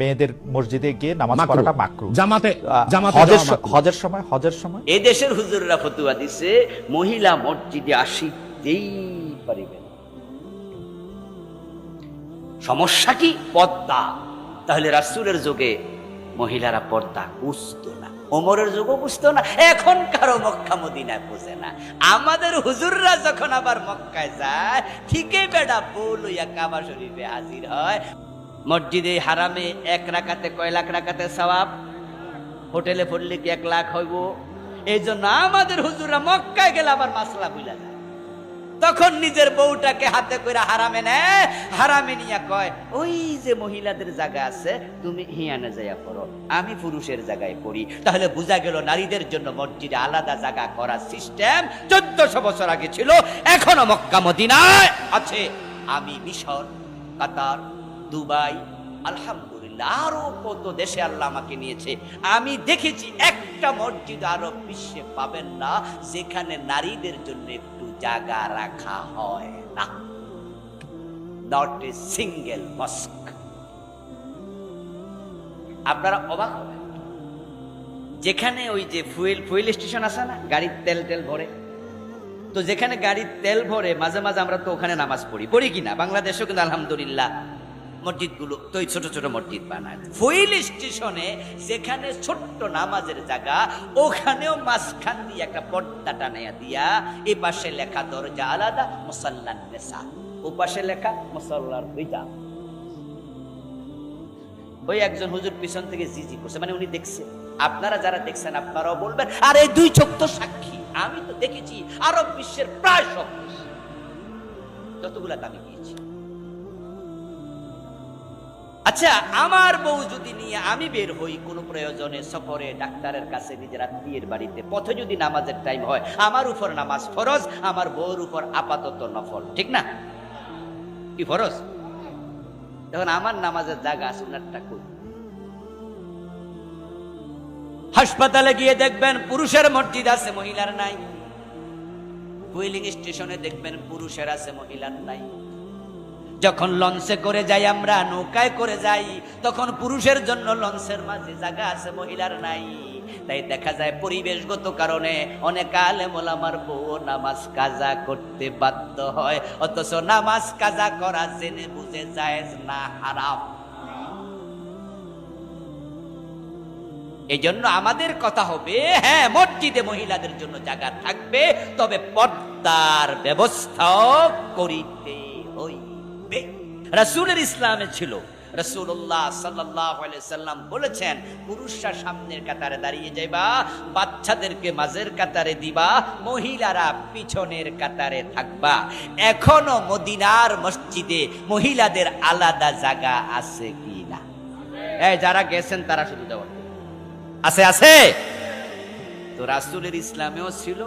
মেয়েদের মসজিদে গিয়ে নামাজ পড়াটা মাকরু। জামাতে জামাতে হজের সময় হজের সময়? এ দেশের হুজুররা ফতুয়া দিছে মহিলা মসজিদে আসিতেই পারিবে না। সমস্যা কি? পর্দা তাহলে রাসূলের যুগে মহিলারা পর্দা বুঝতো না ওমরের যুগও বুঝতো না এখন কারও মক্কা মদিনা বুঝে না। আমাদের হুজুররা যখন আবার মক্কায় যায় ঠিকই বেডা বউ লইয়া কাবা শরীফে হাজির হয়। মসজিদে হারামে এক রাকাতে কয় লাখ রাকাতে সওয়াব? হোটেলে পড়লে কি এক লাখ হইব? এই জন্য আমাদের হুজুরা মক্কায় গেলে আবার মাসলা বুঝলা যায়। তখন নিজের বউটাকে হাতে করে হারামে নেয়, হারামে নিয়ে কয়, ওই যে মহিলাদের জায়গা আছে, তুমি হিয়ানে যাইয়া পড়ো, আমি পুরুষের জায়গায় পড়ি। তাহলে বোঝা গেল নারীদের জন্য মসজিদে আলাদা জায়গা করার সিস্টেম চোদ্দশো বছর আগে ছিল, এখনও মক্কা মদিনায় আছে। আমি মিশর, কাতার দুবাই। আলহামদুলিল্লাহ, আরও কত দেশে আল্লাহ আমাকে নিয়েছে। আমি দেখেছি একটা মসজিদ আরব বিশ্বে পাবেন না, যেখানে নারীদের জন্য একটু জায়গা রাখা হয় না। নট এ সিঙ্গেল মস্ক আপনারা অবাক হবেন। যেখানে ওই যে ফুয়েল ফুয়েল স্টেশন আছে না, গাড়ির তেল তেল ভরে। তো যেখানে গাড়ির তেল ভরে, মাঝে মাঝে আমরা তো ওখানে নামাজ পড়ি। পড়ি কিনা বাংলাদেশেও কিন্তু আলহামদুলিল্লাহ। মসজিদগুলো, তো ছোট ছোট মসজিদ বানায়। ফুইল স্টেশনে যেখানে ছোট্ট নামাজের জায়গা, ওখানেও মাঝখান দিয়ে একটা পর্দা টানাইয়া দিয়া, এ পাশে লেখা দরজা আলাদা মুসাল্লান নেশা। ও পাশে লেখা মুসাল্লার বিজা ওই একজন হুজুর পিছন থেকে জিজি করছে মানে উনি দেখছে। আপনারা যারা দেখছেন, আপনারাও বলবেন, আর, এই দুই চোখ তো সাক্ষী। আমি তো দেখেছি, আরব বিশ্বের প্রায় সব। যতগুলা আমি গিয়েছি আচ্ছা আমার বউ যদি নিয়ে আমি বের হই, কোনো প্রয়োজনে সফরে ডাক্তারের কাছে নিজের আত্মীয়ের বাড়িতে, পথে যদি নামাজের টাইম হয়, আমার উপর নামাজ ফরজ, আমার বউর উপর আপাতত নফল, ঠিক না? কি ফরজ? তখন আমার নামাজের জায়গা আছে উনারটা কই? হাসপাতালে গিয়ে দেখবেন পুরুষের মসজিদ আছে, মহিলার নাই। হুইলিং স্টেশনে দেখবেন পুরুষের আছে, মহিলার নাই। যখন লঞ্চে করে যাই, আমরা নৌকায় করে যাই, তখন পুরুষের জন্য লঞ্চের মাঝে জায়গা আছে, মহিলার নাই। তাই দেখা যায় পরিবেশগত কারণে অনেক আলেম ওলামার বউ নামাজ কাজা করতে বাধ্য হয়, অথচ নামাজ কাজা করা জেনে বুঝে যায় না, হারাম। এই জন্য আমাদের কথা হবে হ্যাঁ মসজিদে মহিলাদের জন্য জায়গা থাকবে, তবে পর্দার ব্যবস্থাও করিতে হইবে। রাসূলের ইসলামে ছিল। রাসূলুল্লাহ সাল্লাল্লাহু আলাইহি সাল্লাম বলেছেন, পুরুষরা সামনের কাতারে দাঁড়িয়ে যাইবা, বাচ্চাদেরকে মাঝের কাতারে দিবা, মহিলারা পিছনের কাতারে থাকবা। এখনও মদিনার মসজিদে মহিলাদের আলাদা জায়গা আছে কি না যারা গেছেন তারা শুধু দেবেন। আছে আছে? তো রাসূলের ইসলামেও ছিল,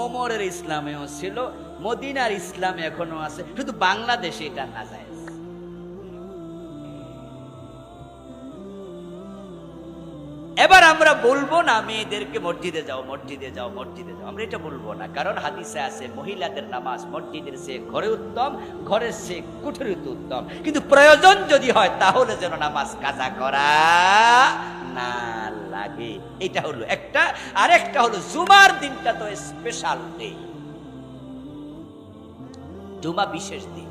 ওমরের ইসলামেও ছিল মদিনার ইসলাম এখনও আছে, শুধু বাংলাদেশে এটা না যায়। এবার আমরা বলব না, মেয়েদেরকে মসজিদে যাও মসজিদে যাও মসজিদে যাও। আমরা এটা বলব না, কারণ হাদিসে আছে, মহিলাদের নামাজ মসজিদের সে ঘরে উত্তম, ঘরের সে কুঠুরিতে উত্তম। কিন্তু প্রয়োজন যদি হয়, তাহলে যেন নামাজ কাজা করা না লাগে। এটা হলো একটা আর একটা হলো জুমার দিনটা তো স্পেশাল ডে জুমা বিশেষ দিন।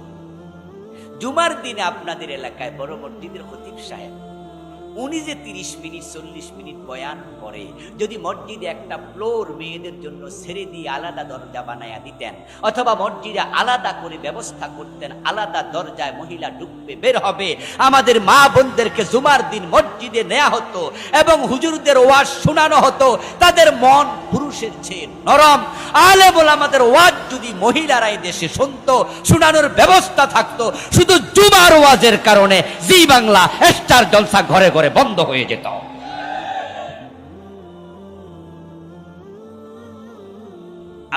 জুমার দিনে আপনাদের এলাকায় বড় মসজিদের খতিব সাহেব উনি যে তিরিশ মিনিট, চল্লিশ মিনিট বয়ান করে, যদি মসজিদে একটা ফ্লোর মেয়েদের জন্য ছেড়ে দিয়ে আলাদা দরজা বানায়া দিতেন, অথবা মসজিদে আলাদা করে ব্যবস্থা করতেন, আলাদা দরজায় মহিলা ঢুকবে, বের হবে, আমাদের মা বোনদেরকে জুমার দিন মসজিদে নেওয়া হতো এবং হুজুরদের ওয়াজ শোনানো হতো, তাদের মন পুরুষের চেয়ে নরম। আলে বলে আমাদের ওয়াজ যদি মহিলারা এই দেশে শুনতো, শোনানোর ব্যবস্থা থাকতো, শুধু জুমার ওয়াজের কারণে। জি বাংলা, স্টার জলসা ঘরে ঘরে। করে বন্ধ হয়ে যেত।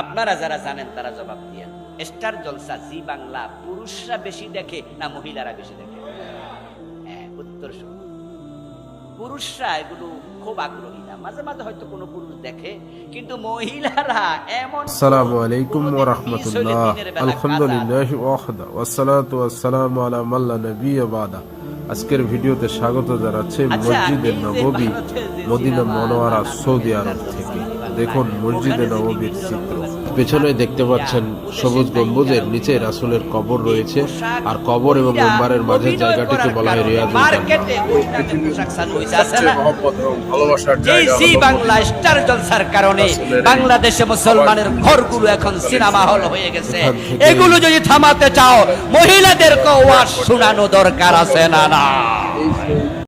আপনারা যারা জানেন তারা জবাব দিয়ে স্টার জলসা জি বাংলা পুরুষরা বেশি দেখে না মহিলারা বেশি দেখে? হ্যাঁ, উত্তর পুরুষরা এগুলো খুব আগ্রহী না। মাঝে মাঝে হয়তো কোনো পুরুষ দেখে কিন্তু মহিলারা এমন আলাইকুম ওয়া রাহমাতুল্লাহ আলহামদুলিল্লাহি ওয়াহদা। আলা মাল্লা বাদা। আজকের ভিডিওতে স্বাগত জানাচ্ছে মসজিদে নবী মদিনা মনোয়ারা সৌদি আরব থেকে। দেখুন মসজিদে নববীর চিত্র। পেছনে দেখতে পাচ্ছেন সবুজ গম্বুজের নিচে রাসূলের কবর রয়েছে। আর কবর এবং মেম্বারের মাঝের জায়গাটিকে বলা হয় রিয়াজুল জান্নাহ মার্কেটে বৈষ্ণবের পোশাক চালু হয়েছে, আছে সবচেয়ে না? মহব্বত এবং ভালোবাসার এই জায়গা জি হলো বাংলা স্টার জলসার কারণে বাংলাদেশে মুসলমানের ঘরগুলো এখন সিনেমা হল হয়ে গেছে। এগুলো যদি থামাতে চাও মহিলাদেরকে ওয়াজ শোনানো দরকার আছে না না।